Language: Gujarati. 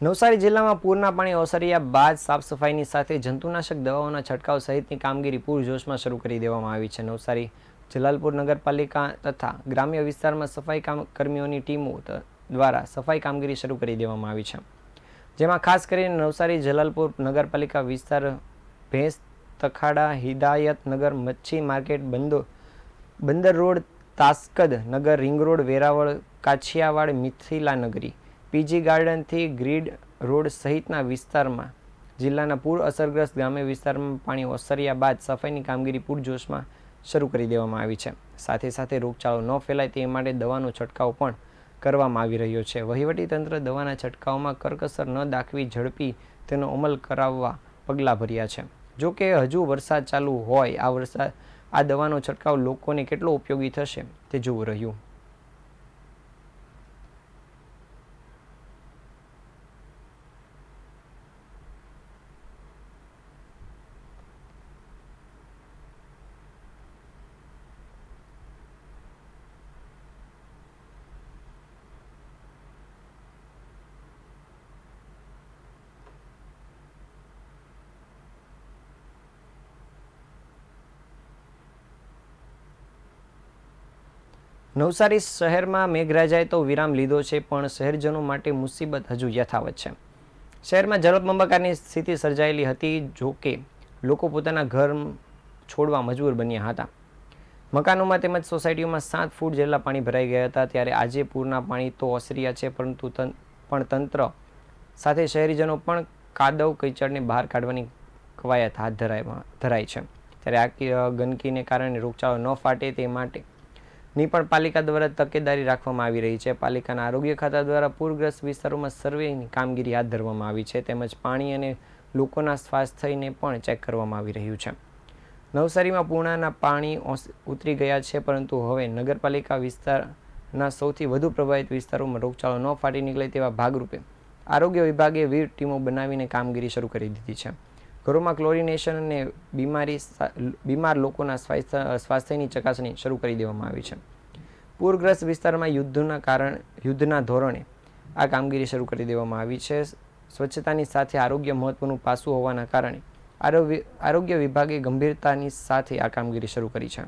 નવસારી જિલ્લામાં પૂરના પાણી ઓસર્યા બાદ સાફ સફાઈની સાથે જંતુનાશક દવાઓના છંટકાવ સહિતની કામગીરી પૂરજોશમાં શરૂ કરી દેવામાં આવી છે. નવસારી જલાલપુર નગરપાલિકા તથા ગ્રામ્ય વિસ્તારમાં સફાઈ કામ કર્મીઓની ટીમો દ્વારા સફાઈ કામગીરી શરૂ કરી દેવામાં આવી છે. જેમાં ખાસ કરીને નવસારી જલાલપુર નગરપાલિકા વિસ્તાર, ભેંસ, તખાડા હિદાયતનગર મચ્છી market, બંદો, Bandar road, Tashkand Nagar, ring road, Veraval, Kachhiyawad, Mithila Nagari PG ગાર્ડનથી grid road સહિતના વિસ્તારમાં, જિલ્લાના પૂર અસરગ્રસ્ત ગ્રામ્ય વિસ્તારમાં પાણી ઓસર્યા બાદ સફાઈની કામગીરી પૂરજોશમાં શરૂ કરી દેવામાં આવી છે. સાથે સાથે રોગચાળો ન ફેલાય તે માટે દવાનો છંટકાવ પણ કરવામાં આવી રહ્યો છે. વહીવટીતંત્ર દવાના છંટકાવમાં કરકસર ન દાખવી ઝડપી તેનો અમલ કરાવવા પગલાં ભર્યા છે. જો કે હજુ વરસાદ ચાલુ હોય, આ વરસાદ આ દવાનો છંટકાવ લોકોને કેટલો ઉપયોગી થશે તે જોવું રહ્યું. નવસારી શહેરમાં મેઘરાજાએ તો વિરામ લીધો છે, પણ શહેરજનો માટે મુસીબત હજુ યથાવત છે. શહેરમાં જળબંબાકારની સ્થિતિ સર્જાયેલી હતી, જો કે લોકો પોતાના ઘર છોડવા મજબૂર બન્યા હતા. મકાનોમાં તેમજ સોસાયટીઓમાં સાત ફૂટ જેટલા પાણી ભરાઈ ગયા હતા, ત્યારે આજે પૂરના પાણી તો ઓસર્યા છે, પરંતુ પણ તંત્ર સાથે શહેરીજનો પણ કાદવ કીચડને બહાર કાઢવાની કવાયત હાથ ધરાય ધરાય છે. ત્યારે આ ગંદકીને કારણે રોગચાળો ન ફાટે તે માટે ની પણ પાલિકા દ્વારા તકેદારી રાખવામાં આવી રહી છે. પાલિકાના આરોગ્ય ખાતા દ્વારા પૂરગ્રસ્ત વિસ્તારોમાં સર્વેની કામગીરી હાથ ધરવામાં આવી છે. તેમજ પાણી અને લોકોના સ્વાસ્થ્યને પણ ચેક કરવામાં આવી રહ્યું છે. નવસારીમાં પૂર્ણાના પાણી ઉતરી ગયા છે, પરંતુ હવે નગરપાલિકા વિસ્તારના સૌથી વધુ પ્રભાવિત વિસ્તારોમાં રોગચાળો ન ફાટી નીકળે તેવા ભાગરૂપે આરોગ્ય વિભાગે વીર ટીમો બનાવીને કામગીરી શરૂ કરી દીધી છે. ઘરોમાં ક્લોરિનેશન અને બીમારી બીમાર લોકોના સ્વાસ્થ્ય, સ્વાસ્થ્યની ચકાસણી શરૂ કરી દેવામાં આવી છે. પૂરગ્રસ્ત વિસ્તારમાં યુદ્ધના કારણ, યુદ્ધના ધોરણે આ કામગીરી શરૂ કરી દેવામાં આવી છે. સ્વચ્છતાની સાથે આરોગ્ય મહત્વનું પાસું હોવાના કારણે આરોગ્ય આરોગ્ય વિભાગે ગંભીરતાની સાથે આ કામગીરી શરૂ કરી છે.